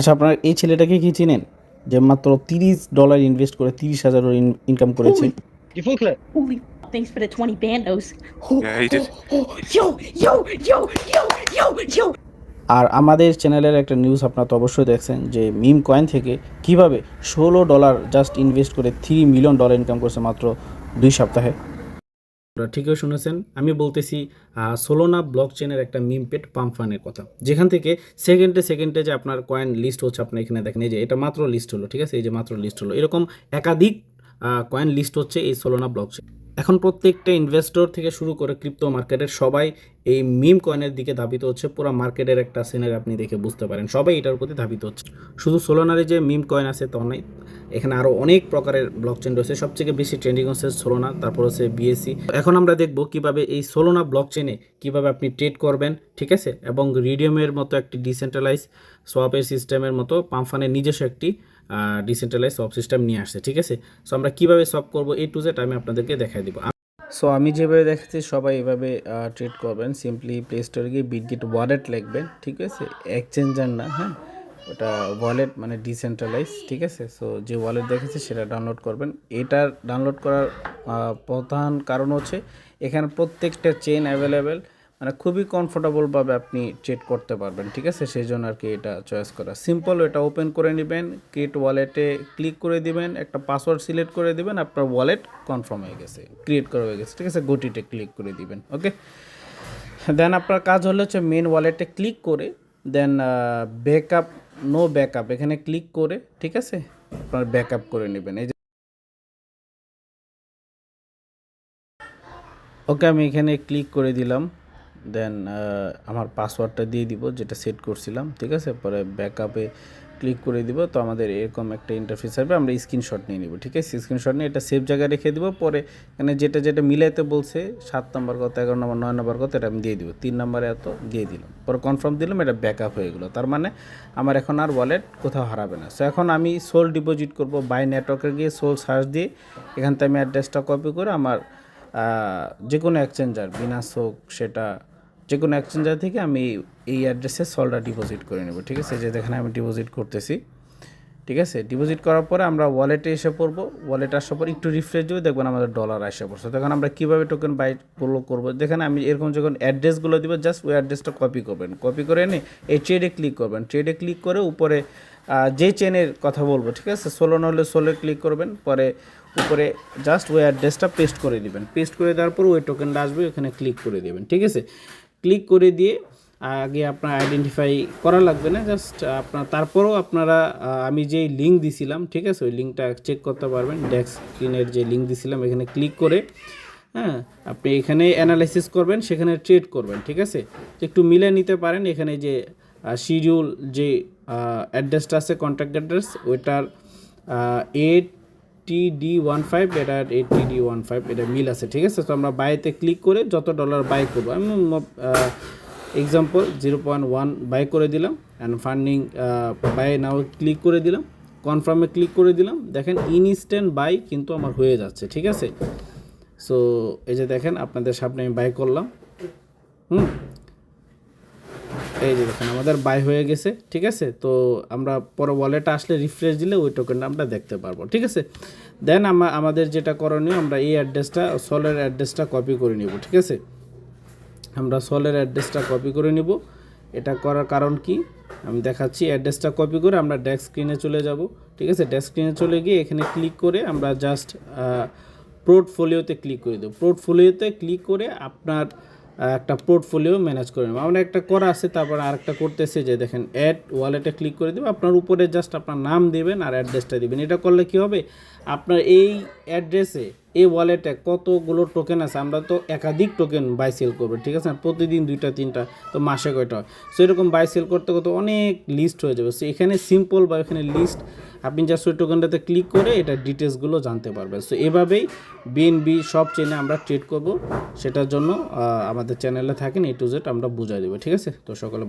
আচ্ছা আপনার এই ছেলেটাকে কি চিনেন যে মাত্র তিরিশ ডলার ইনভেস্ট করে তিরিশ হাজার ইনকাম করেছে You full clip. Holy thanks for the 20 bandos. Yeah, he did. Yo, yo, yo, yo, yo, yo. আর আমাদের চ্যানেলের একটা নিউজ আপনারা তো অবশ্যই দেখছেন যে মিম কয়েন থেকে কীভাবে ষোলো ডলার জাস্ট ইনভেস্ট করে থ্রি মিলিয়ন ডলার ইনকাম করছে মাত্র দুই সপ্তাহে ঠিকই শুনেছেন, আমি বলতেছি সোলোনা ব্লক চেনের একটা মিমপেট পাম্প ফানের কথা। যেখান থেকে সেকেন্ডে সেকেন্ডে যে আপনার কয়েন লিস্ট হচ্ছে, আপনি এখানে দেখেন, এই যে এটা মাত্র লিস্ট হলো, ঠিক আছে? এই যে মাত্র লিস্ট হলো। এরকম একাধিক কয়েন লিস্ট হচ্ছে এই সোলোনা ব্লক চেন এখন প্রত্যেকটা ইনভেস্টর থেকে শুরু করে ক্রিপ্টো মার্কেটের সবাই এই মিম কয়েনের দিকে ধাবিত হচ্ছে। পুরো মার্কেটের একটা সিনারি আপনি দেখে বুঝতে পারেন। সবাই এটার প্রতি ধাবিত হচ্ছে। শুধু সোলোনারে যে মিম কয়েন আছে তা নয়, এখানে আরও অনেক প্রকারের ব্লক চেন রয়েছে। সবথেকে বেশি ট্রেন্ডিং হচ্ছে সোলোনা তারপর হচ্ছে বিএসসি এখন আমরা দেখব কীভাবে এই সোলোনা ব্লক চেনে কীভাবে আপনি ট্রেড করবেন, ঠিক আছে? এবং রিডিয়ামের মতো একটি ডিসেন্ট্রালাইজ সোয়াপের সিস্টেমের মতো পাম্পফানের নিজস্ব একটি ডিসেন্ট্রালাইজ সব সিস্টেম নিয়ে আসছে, ঠিক আছে? সো আমরা কীভাবে সলভ করব এ টু জেড আমি আপনাদেরকে দেখাই দিব। সো আমি যেভাবে দেখাচ্ছি, সবাই এভাবে ট্রেড করবেন। সিম্পলি প্লে স্টোরে গিয়ে বিটগেট ওয়ালেট লিখবেন, ঠিক আছে? এক্সচেঞ্জার না হ্যাঁ? ওটা ওয়ালেট মানে ডিসেন্ট্রালাইজ ঠিক আছে? সো যে ওয়ালেট দেখেছি সেটা ডাউনলোড করবেন। এটার ডাউনলোড করার প্রধান কারণ হচ্ছে, এখানে প্রত্যেকটা চেন অ্যাভেলেবেল মানে খুবই কমফোর্টেবলভাবে আপনি ট্রেড করতে পারবেন, ঠিক আছে? সেই জন্য আর কি এটা চয়েস করা। সিম্পল এটা ওপেন করে নেবেন ক্রিয়েট ওয়ালেটে ক্লিক করে দিবেন, একটা পাসওয়ার্ড সিলেক্ট করে দিবেন, আপনার ওয়ালেট কনফার্ম হয়ে গেছে ক্রিয়েট করা হয়ে গেছে, ঠিক আছে? গোটিতে ক্লিক করে দিবেন ওকে দেন আপনার কাজ হলো হচ্ছে মেন ওয়ালেটে ক্লিক করে দেন ব্যাকআপ নো ব্যাকআপ এখানে ক্লিক করে, ঠিক আছে? আপনার ব্যাকআপ করে নেবেন। এই ওকে আমি এখানে ক্লিক করে দিলাম। দেন আমার পাসওয়ার্ডটা দিয়ে দিব, যেটা সেট করছিলাম, ঠিক আছে? পরে ব্যাকআপে ক্লিক করে দিব, তো আমাদের এরকম একটা ইন্টারফেস আসবে, আমরা স্ক্রিনশট নিয়ে নিব, ঠিক আছে? স্ক্রিনশট নিয়ে এটা সেভ জায়গায় রেখে দিব, পরে এখানে যেটা যেটা মিলাইতে বলছে, সাত নম্বর কত, এগারো নম্বর নয় নম্বর কত, এটা আমি দিয়ে দিব, তিন নম্বরে এত দিয়ে দিলাম, পরে কনফার্ম দিলাম, এটা ব্যাকআপ হয়ে গেলো, তার মানে আমার এখন আর ওয়ালেট কোথাও হারাবে না সো এখন আমি সোল ডিপোজিট করব বাই নেটওয়ার্কে গিয়ে সোল সার্চ দিয়ে, এখান থেকে আমি অ্যাড্রেসটা কপি করে আমার যে কোনো এক্সচেঞ্জার বিনাস হোক, সেটা যে কোনো এক্সচেঞ্জার থেকে আমি এই অ্যাড্রেসে সলটা ডিপোজিট করে নেব, ঠিক আছে? যে যেখানে আমি ডিপোজিট করতেছি, ঠিক আছে? ডিপোজিট করার পরে আমরা ওয়ালেটে এসে পড়ব ওয়ালেট আসার পর একটু রিফ্রেশ দেবো দেখবেন আমাদের ডলার এসে পড়ছে। তখন আমরা কীভাবে টোকেন বাইগুলো করব দেখেন আমি এরকম যখন অ্যাড্রেসগুলো দিব জাস্ট ওই অ্যাড্রেসটা কপি করবেন। কপি করে এনে এই ট্রেডে ক্লিক করবেন। ট্রেডে ক্লিক করে উপরে যে চেনের কথা বলব, ঠিক আছে? ষোলো নহলে ষোলো ক্লিক করবেন, পরে উপরে জাস্ট ওই অ্যাড্রেসটা পেস্ট করে দিবেন। পেস্ট করে দেওয়ার পর ওই টোকেনটা আসবে ওখানে ক্লিক করে দেবেন, ঠিক আছে? ক্লিক করে দিয়ে, আগে আপনার আইডেন্টিফাই করা লাগবে না জাস্ট আপনার, তারপরেও আপনারা আমি যেই লিঙ্ক দিছিলাম, ঠিক আছে, ওই লিঙ্কটা চেক করতে পারবেন ডেস্ক স্ক্রিনের যে লিঙ্ক দিছিলাম, এখানে ক্লিক করে হ্যাঁ আপনি এখানে অ্যানালাইসিস করবেন, সেখানে ট্রেড করবেন, ঠিক আছে? একটু মিলে নিতে পারেন, এখানে যে শিডিউল যে অ্যাড্রেসটা আছে কন্ট্যাক্ট অ্যাড্রেস ওইটার এইট টিডি ওয়ান ফাইভ এটার এইট টিডি ওয়ান ফাইভ এটা মিল আছে, ঠিক আছে? তো আমরা বাইতে ক্লিক করে যত ডলার বাই করব, আমি example zero point one buy করে দিলাম and funding buy now click করে দিলাম কনফার্মে ক্লিক করে দিলাম, দেখেন ইনস্ট্যান্ট বাই কিন্তু আমার হয়ে যাচ্ছে, ঠিক আছে? সো এই যে দেখেন, আপনাদের সামনে আমি বাই করলাম, হুম? এই যে দেখেন, আমাদের বাই হয়ে গেছে, ঠিক আছে? তো আমরা পরে ওয়ালেটে আসলে রিফ্রেশ দিলে ওই টোকেনটা আমরা দেখতে পারব, ঠিক আছে? দেন আমাদের যেটা করণীয়, আমরা এই অ্যাড্রেসটা সলের অ্যাড্রেসটা কপি করে নিব, ঠিক আছে? আমরা সলের অ্যাড্রেসটা কপি করে নিব। এটা করার কারণ কি? আমি দেখাচ্ছি অ্যাড্রেসটা কপি করে আমরা ডেস্ক স্ক্রিনে চলে যাব, ঠিক আছে? ডেস্ক স্ক্রিনে চলে গিয়ে এখানে ক্লিক করে আমরা জাস্ট পোর্টফোলিওতে ক্লিক করে দেবো। পোর্টফোলিওতে ক্লিক করে আপনার একটা পোর্টফোলিও ম্যানেজ করে নেব। আমরা একটা করা আছে, তারপর আরেকটা করতেছে যে দেখেন অ্যাড ওয়ালেটে ক্লিক করে দেবো। আপনার উপরে জাস্ট আপনার নাম দেবেন আর অ্যাড্রেসটা দিবেন। এটা করলে কি হবে? আপনার এই অ্যাড্রেসে এই ওয়ালেটে কতগুলো টোকেন আছে? আমরা তো একাধিক টোকেন বাই সেল করব, ঠিক আছে? প্রতিদিন দুইটা, তিনটা, তো মাসে কয়টা হয়? সো এরকম বাই সেল করতে করতে অনেক লিস্ট হয়ে যাবে। সো এখানে সিম্পল বা এখানে লিস্ট আপনি জাস্ট ওই টোকেনটাতে ক্লিক করে এটা ডিটেলসগুলো জানতে পারবেন। সো এভাবেই বিএনবি সব চেনে আমরা ট্রেড করব। সেটার জন্য আমাদের চ্যানেলে থাকেন এ টু জেড আমরা বুঝাই দেবো। ঠিক আছে? তো সকলে